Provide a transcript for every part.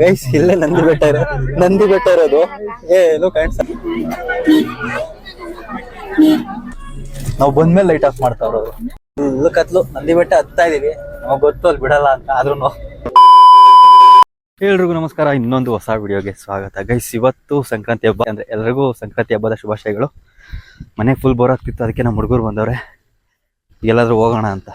Guys ಇಲ್ಲೇ, ನಂದಿ ಬೆಟ್ಟ ಇರೋ ನಂದಿ ಬೆಟ್ಟ ಇರೋದು. ಏನು ಕಾಣಿಸ ನಾವು ಬಂದ್ಮೇಲೆ ಲೈಟ್ ಆಫ್ ಮಾಡ್ತಾ ಇರೋದು. ಎಲ್ಲ ಕತ್ಲು. ನಂದಿ ಬೆಟ್ಟ ಹತ್ತಾ ಇದೀವಿ. ನಮಗ್ ಗೊತ್ತು, ಅಲ್ಲಿ ಬಿಡಲ್ಲ ಅಂತ ಆದ್ರೂ ಎಲ್ರಿಗೂ ನಮಸ್ಕಾರ. ಇನ್ನೊಂದು ಹೊಸ ವಿಡಿಯೋಗೆ ಸ್ವಾಗತ. ಗೈಸ್ ಇವತ್ತು ಸಂಕ್ರಾಂತಿ ಹಬ್ಬ ಅಂದ್ರೆ ಎಲ್ರಿಗೂ ಸಂಕ್ರಾಂತಿ ಹಬ್ಬದ ಶುಭಾಶಯಗಳು. ಮನೆಗೆ ಫುಲ್ ಬೋರ್ ಆಗ್ತಿತ್ತು. ಅದಕ್ಕೆ ನಮ್ಮ ಹುಡುಗರು ಬಂದವ್ರೆ ಎಲ್ಲಾದರೂ ಹೋಗೋಣ ಅಂತ.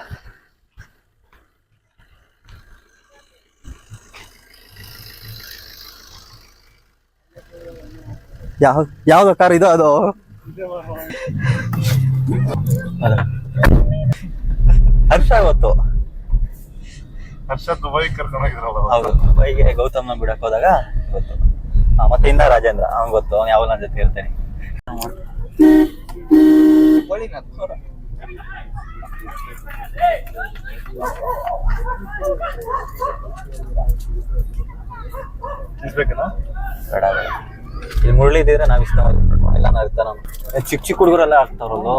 ಯಾವ ಯಾವ್ದು ಕಾರ್ ಇದು ಅದು. ಹರ್ಷ ಇವತ್ತು. ಹರ್ಷ ದುಬೈ ಕರ್ಕೊಂಡು ಹೋಗಿದ್ರಲ್ಲ ಹೌದು. ಬೈಗೆ ಗೌತಮ್ನ ಬಿಡಕ್ ಹೋದಾಗ ಗೊತ್ತು ಮತ್ತೆ ಇಂದ ರಾಜೇಂದ್ರ. ಅವ್ನ್ ಗೊತ್ತು. ಅವ್ನು ಯಾವ ನನ್ನ ಜೊತೆ ಇರ್ತಾನೆ ಇಲ್ಲಿ ಮುರಳಿ ಇದ್ರೆ ನಾವ್ ಇಷ್ಟ ಎಲ್ಲ ನಾನು ಚಿಕ್ಕ ಚಿಕ್ಕ ಹುಡುಗರೆಲ್ಲ ಆಗ್ತಾರಲ್ಲ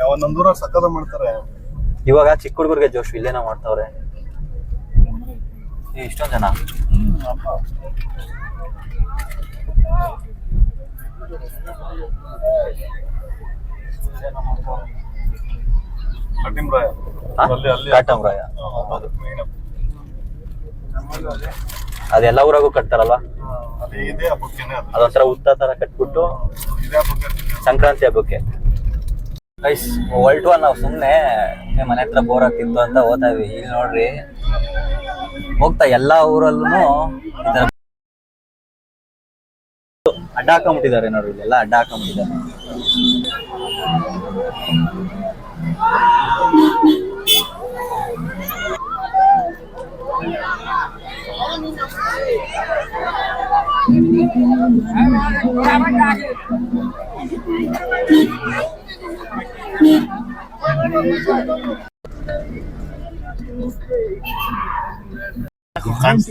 ಯಾವ ನಂದೂರ ಸಕ್ಕದ ಮಾಡ್ತಾರೆ. ಇವಾಗ ಚಿಕ್ಕ ಹುಡುಗರಿಗೆ ಜೋಶ್ ಇಲ್ಲೇನ ಮಾಡ್ತಾವ್ರೆ. ಇಷ್ಟೊಂದ್ ಜನ? ಅದೆಲ್ಲ ಊರಾಗೂ ಕಟ್ತಾರಲ್ವಾ? ಅದೊಂಥರ ಉತ್ತ ತರ ಕಟ್ಬಿಟ್ಟು ಹಬ್ಬಕ್ಕೆ ಸಂಕ್ರಾಂತಿ ಹಬ್ಬಕ್ಕೆ. ಗೈಸ್ ಹೊಲ್ಟುವ ನಾವು ಸುಮ್ಮನೆ ಮನೆ ಹತ್ರ ಬೋರ್ ಆಗ್ತಿತ್ತು ಅಂತ ಓದ್ತಾ ಇದ್ವಿ. ಇಲ್ಲಿ ನೋಡ್ರಿ. ಹೋಗ್ತಾ ಎಲ್ಲ ಊರಲ್ಲೂ ಅಡ್ಡ ಹಾಕೊಂಬಿಟ್ಟಿದ್ದಾರೆ ನೋಡ್ರಿ ಇಲ್ಲೆಲ್ಲ ಅಡ್ಡ ಹಾಕೊಂಬಿಟ್ಟಿದ್ದಾರೆ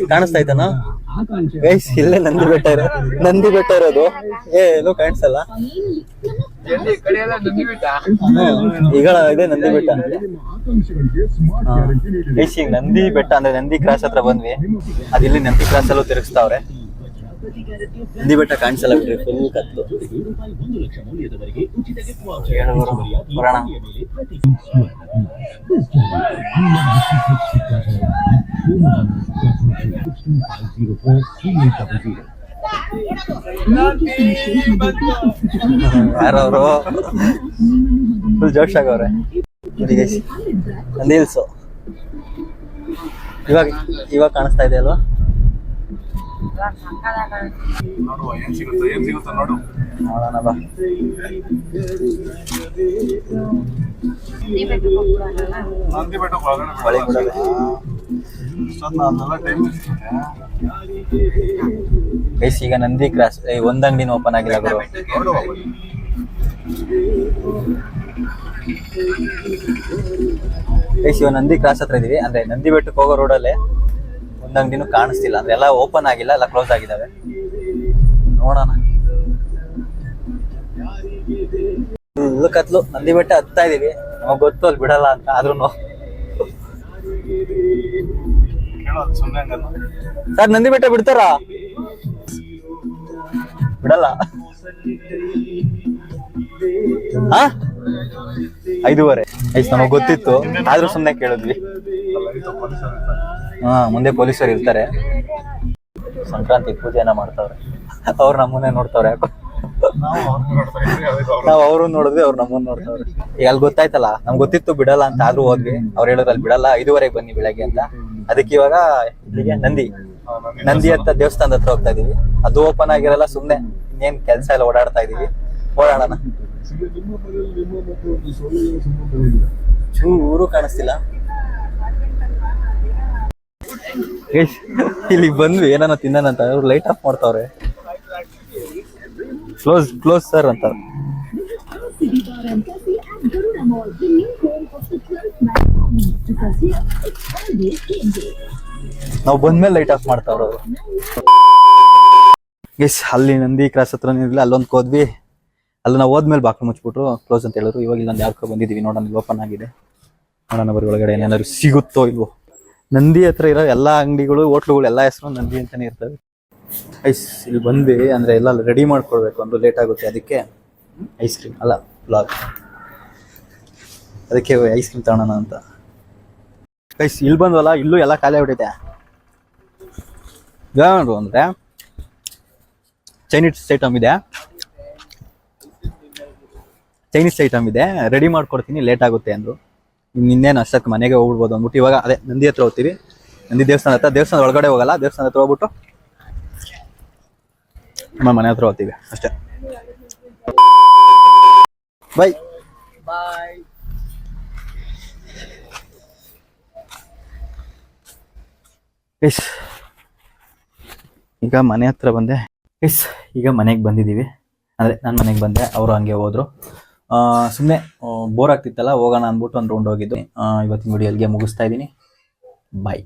ಕಾಣಿಸ್ತಾ ಇದ್ದಾನ ಗೈಸ್ ಇಲ್ಲೇ ನಂದಿ ಬೆಟ್ಟ ಇರೋ ನಂದಿ ಬೆಟ್ಟ ಇರೋದು? ಏ ಎಲ್ಲೂ? ಕಾಣಿಸಲ್ಲ ಈಗ ಇದೆ ನಂದಿ ಬೆಟ್ಟ ಗೈಸ್ ಈಗ ನಂದಿ ಬೆಟ್ಟ ಅಂದ್ರೆ ನಂದಿ ಕ್ರಾಸ್ ಹತ್ರ ಬಂದ್ವಿ. ಅದಿಲ್ಲಿ ನಂದಿ ಕ್ರಾಸ್ ಅಲ್ಲೂ ತಿರುಗಿಸ್ತಾವ್ರೆ. ನಂದಿ ಬೆಟ್ಟ ಕಾಣಿಸಲ್ಲ ಬಿಡ್ರಿ ಫುಲ್ ಕತ್ತು. ಏಳುವರು ಬರೋಣ ಯಾರವರು ಫುಲ್ ಜೋಶ್ ಆಗವ್ರೆ ನೀಲ್ಸು ಇವಾಗ ಇವಾಗ ಕಾಣಿಸ್ತಾ ಇದೆ ಅಲ್ವಾ? ನೋಡು ನೋಡೋಣ ಬಾ. ಹೊಳೆ ಬಿಡಲ್ಲ. ಗೈಸ್, ಈಗ ನಂದಿ ಕ್ರಾಸ್ ಒಂದ್ ಅಂಗಡಿನ ಓಪನ್ ಆಗಿಲ್ಲ ಗುರು. ಗೈಸ್, ಇವಾಗ ನಂದಿ ಕ್ರಾಸ್ ಹತ್ರ ಇದೀವಿ. ಅಂದ್ರೆ ನಂದಿ ಬೆಟ್ಟಕ್ಕೆ ಹೋಗೋ ರೋಡಲ್ಲೇ ಒಂದ್ ಅಂಗಡಿನೂ ಕಾಣಿಸ್ತಿಲ್ಲ. ಅಂದ್ರೆ ಎಲ್ಲ ಓಪನ್ ಆಗಿಲ್ಲ, ಎಲ್ಲ ಕ್ಲೋಸ್ ಆಗಿದಾವೆ. ನೋಡೋಣ. ಫುಲ್ ಕತ್ಲು, ನಂದಿ ಬೆಟ್ಟ ಹತ್ತಾ ಇದೀವಿ. ನಮಗ್ ಗೊತ್ತು, ಅಲ್ಲಿ ಬಿಡಲ್ಲ ಅಂತ ಆದ್ರೂ ಸರ್, ನಂದಿ ಬೆಟ್ಟ ಬಿಡ್ತಾರಾ? ಬಿಡಲ್ಲ. ಹಾ ಐದೂವರೆ. ಐಸ್, ನಮಗ್ ಗೊತ್ತಿತ್ತು. ಆದ್ರೂ ಸುಮ್ನೆ ಕೇಳಿದ್ವಿ. ಹಾ, ಮುಂದೆ ಪೊಲೀಸರು ಇರ್ತಾರೆ. ಸಂಕ್ರಾಂತಿ ಪೂಜೆನ ಮಾಡ್ತಾವ್ರೆ. ಅವ್ರು ನಮ್ಮನ್ನೇ ನೋಡ್ತಾವ್ರೆ ಯಾಕೋ. ನಾವು ಅವ್ರು ನೋಡಿದ್ವಿ ಅವ್ರು ನಮ್ಮನ್ನ ನೋಡ್ತಾವ್ರೆ. ಈಗ ಅಲ್ಲಿ ಗೊತ್ತಾಯ್ತಲ್ಲ, ನಮ್ಗೆ ಗೊತ್ತಿತ್ತು ಬಿಡಲ್ಲ ಅಂತ ಆದ್ರೂ ಹೋದ್ವಿ. ಅವ್ರು ಅಲ್ಲಿ ಬಿಡಲ್ಲ. ಐದುವರೆಗೆ ಬನ್ನಿ ಬೆಳಗ್ಗೆ ಅಂತ. ಅದಕ್ಕೆ ಇವಾಗ ನಂದಿ. ನಂದಿ ಅಂತ ದೇವಸ್ಥಾನದ ಹತ್ರ ಹೋಗ್ತಾ ಇದೀವಿ. ಅದು ಓಪನ್ ಆಗಿರಲ್ಲ, ಸುಮ್ನೆ ಇನ್ನೇನ್ ಕೆಲ್ಸ ಎಲ್ಲ ಓಡಾಡ್ತಾ ಇದೀವಿ. ಓಡಾಡೋಣ. ಚೂರು ಕಾಣಿಸ್ತಿಲ್ಲ. ಇಲ್ಲಿಗ್ ಬಂದ್ವಿ ಏನಾನ ತಿನ್ನಂತ ಅವ್ರು ಲೈಟ್ ಆಫ್ ಮಾಡ್ತಾವ್ರೆ. ಕ್ಲೋಸ್ ಕ್ಲೋಸ್ ಸರ್ ಅಂತ ನಾವು ಬಂದ್ಮೇಲೆ ಲೈಟ್ ಆಫ್ ಮಾಡ್ತಾವ್ರ ಎಸ್ ಅಲ್ಲಿ ನಂದಿ ಕ್ರಾಸ್ ಹತ್ರ ಇರಲಿಲ್ಲ ಅಲ್ಲೊಂದು ಕೋದ್ವಿ ಅಲ್ಲಿ ನಾವು ಹೋದ್ಮೇಲೆ ಬಾಕ್ಲು ಮುಚ್ಬಿಟ್ರು ಕ್ಲೋಸ್ ಅಂತ ಹೇಳಿದ್ರು ಇವಾಗ ಇಲ್ಲೊಂದು ಯಾವ್ದಕ್ಕೋ ಬಂದಿದ್ದೀವಿ ನೋಡೋಣ ಓಪನ್ ಆಗಿದೆ. ನೋಡೋಣ ಬರೀ ಒಳಗಡೆ ಏನಾದ್ರು ಸಿಗುತ್ತೋ ಇಲ್ವೋ. ನಂದಿ ಹತ್ರ ಇರೋ ಎಲ್ಲ ಅಂಗಡಿಗಳು, ಹೋಟ್ಲುಗಳು, ಎಲ್ಲ ಹೆಸರು ನಂದಿ ಅಂತಾನೆ ಇರ್ತವೆ. ಐಸ್ ಇಲ್ಲಿ ಬಂದ್ವಿ, ಅಂದ್ರೆ ಎಲ್ಲ ರೆಡಿ ಮಾಡ್ಕೊಳ್ಬೇಕು ಅಂದ್ರೆ ಲೇಟ್ ಆಗುತ್ತೆ ಅದಕ್ಕೆ. ಐಸ್ ಕ್ರೀಮ್ ಅಲ್ಲ ಬ್ಲಾಗ್ ಅದಕ್ಕೆ ಐಸ್ ಕ್ರೀಮ್ ತಗೋಣ ಅಂತ. ಐಸ್ ಇಲ್ಲಿ ಬಂದ್ವಲ್ಲ, ಇಲ್ಲೂ ಎಲ್ಲ ಖಾಲಿ ಆಗ್ಬಿಟ್ಟಿದೆ. ಏನು ಅಂದ್ರೆ ಚೈನೀಸ್ ಐಟಮ್ ಇದೆ. ಚೈನೀಸ್ ಐಟಮ್ ಇದೆ. ರೆಡಿ ಮಾಡ್ಕೊಡ್ತೀನಿ ಲೇಟ್ ಆಗುತ್ತೆ ಅಂದ್ರು. ಇನ್ನೇನು ಅಷ್ಟಕ್ಕೆ ಮನೆಗೆ ಹೋಗ್ಬಿಡ್ಬೋದು ಅಂದ್ಬಿಟ್ಟು ಇವಾಗ ಅದೇ ನಂದಿ ಹತ್ರ ಹೋಗ್ತೀವಿ. ನಂದಿ ದೇವಸ್ಥಾನ ಹತ್ರ, ದೇವಸ್ಥಾನದ ಒಳಗಡೆ ಹೋಗಲ್ಲ, ದೇವಸ್ಥಾನ ಹತ್ರ ಹೋಗ್ಬಿಟ್ಟು ನಮ್ಮ ಮನೆ ಹತ್ರ ಹೋಗ್ತೀವಿ ಅಷ್ಟೇ. ಬೈ ಎಸ್. ಈಗ ಮನೆ ಹತ್ರ ಬಂದೆ. ಎಸ್, ಈಗ ಮನೆಗೆ ಬಂದಿದ್ದೀವಿ. ಅಂದರೆ ನಾನು ಮನೆಗೆ ಬಂದೆ, ಅವರು ಹಂಗೆ ಹೋದರು. ಸುಮ್ಮನೆ ಬೋರ್ ಆಗ್ತಿತ್ತಲ್ಲ, ಹೋಗೋಣ ಅಂದ್ಬಿಟ್ಟು ಒಂದು ರೌಂಡ್ ಹೋಗಿದ್ದು. ಇವತ್ತಿನ ವಿಡಿಯೋ ಅಲ್ಲಿಗೆ ಮುಗಿಸ್ತಾ ಇದ್ದೀನಿ. ಬಾಯ್